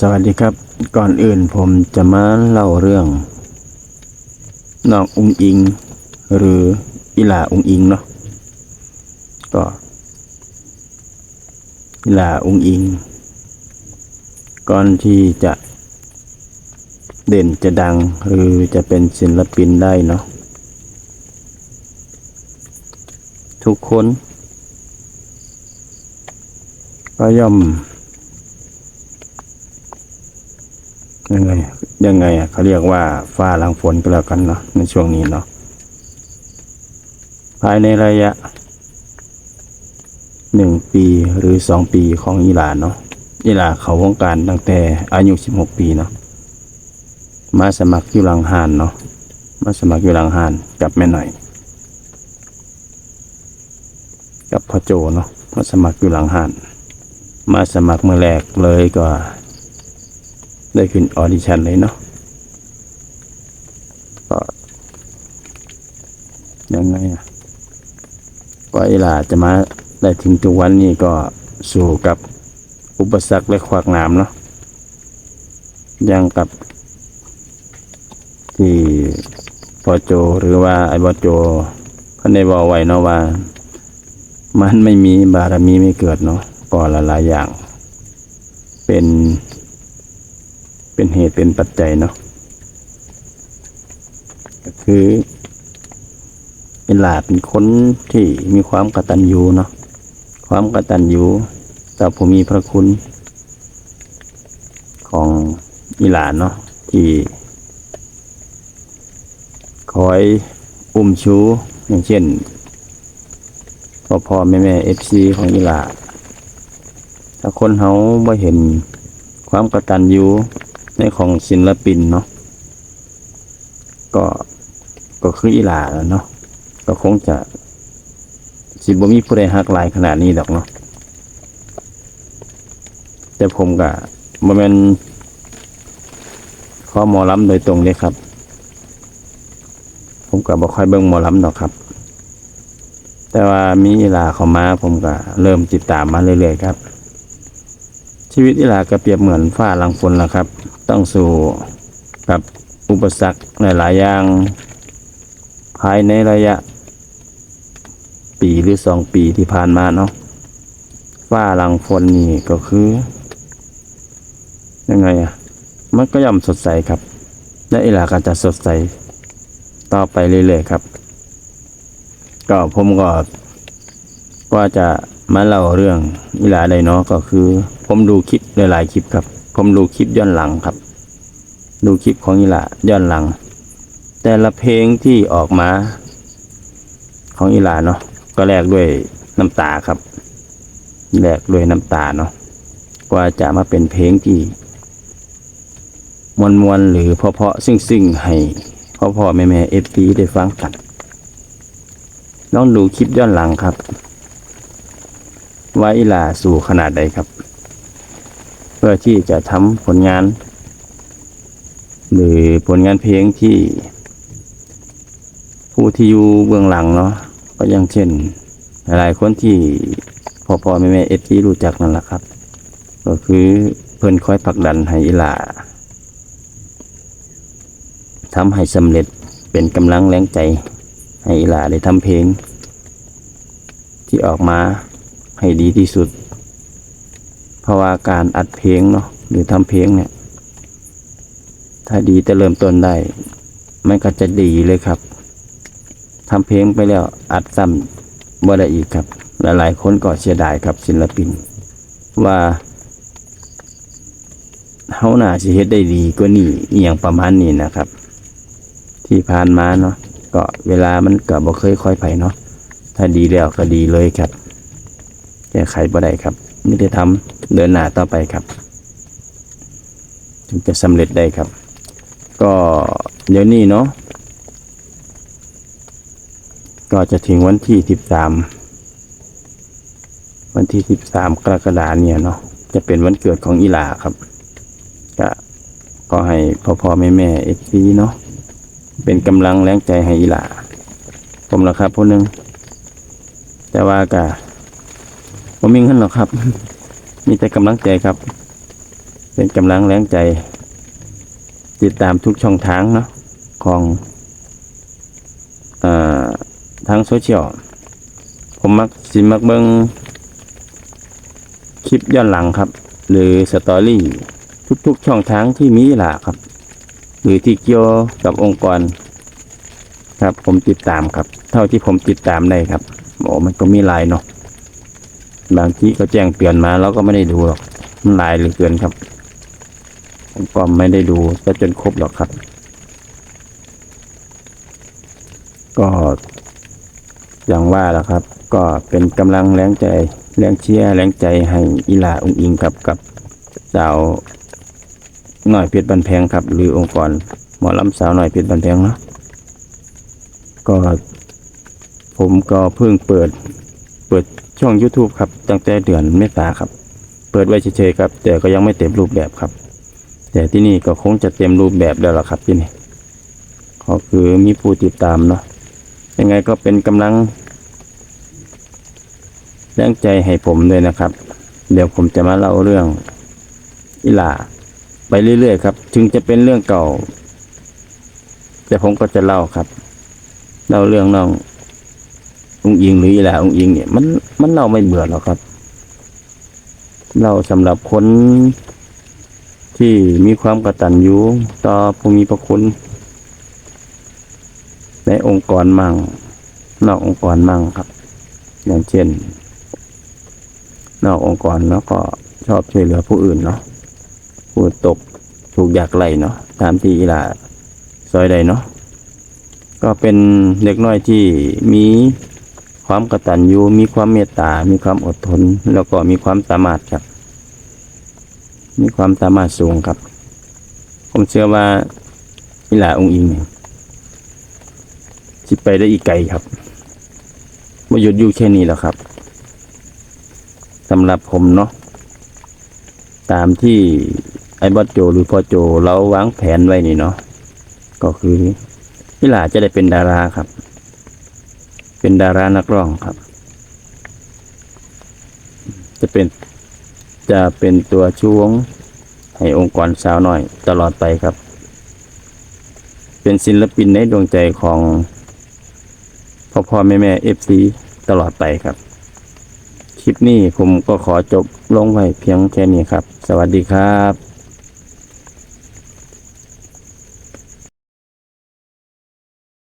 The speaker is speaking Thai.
สวัสดีครับ ก่อนอื่นผมจะมาเล่าเรื่องน้องอุงอิง หรืออิหลาอุงอิงเนาะก็อิหลาอุงอิง ก่อนที่จะเด่นจะดังหรือจะเป็นศิลปินได้เนาะทุกคนก็ย่อม ยังไง ยังไงอะเขาเรียกว่าฟ้าหลังฝนก็แล้วกันเนาะในช่วงนี้เนาะภายในระยะหนึ่งปีหรือสองปีของอิหร่านเนาะอิหร่านเขาวงการตั้งแต่อายุสิบหกปีเนาะมาสมัครอยู่หลังหานเนาะมาสมัครอยู่หลังหานกับแม่หน่อย กับพ่อโจเนาะมาสมัครอยู่หลังหาน มาสมัครเมื่อแรกเลยก็ ได้ขึ้นออดิชั่นเลยเนาะก็ยังไงอะกว่าเวลาจะมาได้ถึงทุกวันนี้ก็สู่กับอุปสรรคและขวากหนามเนาะยังกับ ที่พอโจหรือว่าไอ้บอโจพันได้บอกไว้เนาะว่า มันไม่มีบารมีไม่เกิดเนาะก็หลายๆอย่าง เป็น เป็นเหตุเป็นปัจจัยเนาะก็คือ เป็นหลาเป็นคนที่มีความกตัญญูเนาะความกตัญญูต่อผู้มีพระคุณ ของอิหลานเนาะที่คอยอุ้มชูอย่างเช่นพ่อพ่อแม่แม่เอฟซีของอิหลาถ้าคนเขาไม่เห็นความกตัญญู ในของศิลปินเนาะก็ก็คืออีหลาแล้วเนาะก็คงจะสิบ่มีผู้ใดหักลายขนาดนี้ดอกเนาะแต่ผมก็บ่แม่นข้อหมอลำโดยตรงเลยครับ ผมก็บ่ค่อยเบิ่งหมอลำดอกครับ แต่ว่ามีอีหลาเข้ามา ผมก็เริ่มติดตามมาเรื่อยๆครับ ชีวิตอีหลาก็เปรียบเหมือนฟ้าหลังฝนละครับ ต้องสู่กับอุปสรรคหลาย ๆ อย่าง ภายในระยะ ปีหรือสองปีที่ผ่านมาเนาะฟ้าหลังฝนนี่ก็คือ ยังไงอะมันก็ย่อมสดใสครับ และอีหลาก็จะสดใส ต่อไปเรื่อย ๆ ครับ ก็ผมก็ก็จะมาเล่าเรื่องอีหลาไดเนาะก็คือ ผมดูคลิปหลาย ๆ คลิปครับ ผมดูคลิปย้อนหลังครับ ดูคลิปของอีหลาย้อนหลัง แต่ละเพลงที่ออกมาของอีหลาเนาะก็แลกด้วยน้ำตาครับแลกด้วยน้ำตาเนาะกว่าจะมาเป็นเพลงที่มวลมวลๆหรือเพาะๆซึ่งๆให้พ่อพ่อแม่แม่เอฟซีได้ฟังกันลองดูคลิปย้อนหลังครับ ว่าอีหลาสู่ขนาดใดครับ พื่อที่จะทำผลงาน หรือผลงานเพลงที่ ผู้ที่อยู่เบื้องหลังเนาะก็อย่างเช่น หลายคนที่พอพอแม่แม่เอฟซีรู้จักนั่นแหละครับ ก็คือเพิ่นคอยผลักดันให้อีหลาทำให้สำเร็จเป็นกำลังแรงใจ ให้อีหลาได้ทำเพลง ที่ออกมาให้ดีที่สุด เพราะว่าการอัดเพลงเนาะหรือทำเพลงเนี่ย ถ้าดีแต่เริ่มต้นได้มันก็จะดีเลยครับทำเพลงไปแล้วอัดซ้ำบ่ได้อีกครับ หลายๆคนก็เสียดายครับศิลปิน ว่าเฮาหน่าสิเฮ็ดได้ดีกว่านี้อหย่างประมาณนี้นะครับ ที่ผ่านมาเนาะก็เวลามันก็บ่เคยค่อยไปเนาะถ้าดีแล้วก็ดีเลยครับแก้ไขบ่ได้ครับ ไม่ได้ทำเดินหน้าต่อไปครับถึงจะสำเร็จได้ครับ ก็เดี๋ยวนี้เนาะก็จะถึงวันที่สิบสามวันที่สิบสามกรกฎาเนี่ยเนาะจะเป็นวันเกิดของอีหลาครับก็ก็ให้พ่อพ่อแม่แม่เอฟซีเนาะเป็นกำลังแรงใจให้อีหลาผมละครับผู้หนึ่งแต่ว่ากะ ผมมีเงินหรอกครับ มีแต่กำลังใจครับ เป็นกำลังแรงใจ ติดตามทุกช่องทางเนาะของอทางโซเชียลผมมักสิมักเบิงคลิปย้อนหลังครับ หรือสตอรี่ทุกๆช่องทางที่มีล่ะครับ หรือที่เกี่ยวกับองค์กร ครับผมติดตามครับ เท่าที่ผมติดตามได้ครับโอ้มันก็มีหลายเนาะ บางทีก็แจ้งเตือนมาเราก็ไม่ได้ดูหรอก มันหลายเหลือเกินครับผมก็ไม่ได้ดูจะจนครบหรอกครับ ก็อย่างว่าแหละครับ ก็เป็นกำลังแรงใจแรงเชียร์แรงใจให้อีหลาองอิงครับกับสาวหน่อยเพชรบันแพงครับ หรือองค์กรหมอลำสาวหน่อยเพชรบันแพงเนาะก็ผมก็เพิ่งเปิดเปิด ช่อง YouTube ครับ ตั้งแต่เดือนเมษาครับ เปิดไว้เฉยๆครับ แต่ก็ยังไม่เต็มรูปแบบครับ แต่ที่นี่ก็คงจะเต็มรูปแบบแล้วล่ะครับที่นี่ก็คือมีผู้ติดตามเนาะยังไงก็เป็นกำลังแรงใจให้ผมด้วยนะครับ เดี๋ยวผมจะมาเล่าเรื่องอิหลาไปเรื่อยๆครับ ถึงจะเป็นเรื่องเก่า แต่ผมก็จะเล่าครับ เล่าเรื่องน้อง องอิงหรืออีหลาองอิงเนี่ยมันมันเล่าไม่เบื่อหรอกครับเล่าสำหรับคนที่มีความกตัญญูต่อผู้มีพระคุณ ในองค์กรมั่ง นอกองค์กรมั่งครับ อย่างเช่น นอกองค์กรแล้วก็ชอบช่วยเหลือผู้อื่นเนาะผู้ตกถูกอยากไล่เนาะตามที่อีลาซอยใดเนาะก็เป็นเด็กน้อยที่มี ความกตัญญูมีความเมตตา มีความอดทน แล้วก็มีความสามารถครับ มีความสามารถสูงครับ ผมเชื่อว่าอีหลาองค์อิงเนี่ยสิไปได้อีกไกลครับมาหยุดอยู่แค่นี้แล้วครับสำหรับผมเนาะตามที่ไอ้บอสโจหรือพ่อโจเราวางแผนไว้นี่เนาะก็คืออีหลาจะได้เป็นดาราครับ เป็นดารานักร้องครับ จะเป็นจะเป็นตัวช่วงให้องค์กรสาวหน่อยตลอดไปครับ เป็นศิลปินในดวงใจของพ่อพ่อแม่แม่เอฟซีตลอดไปครับ คลิปนี้ผมก็ขอจบลงไว้เพียงแค่นี้ครับ สวัสดีครับ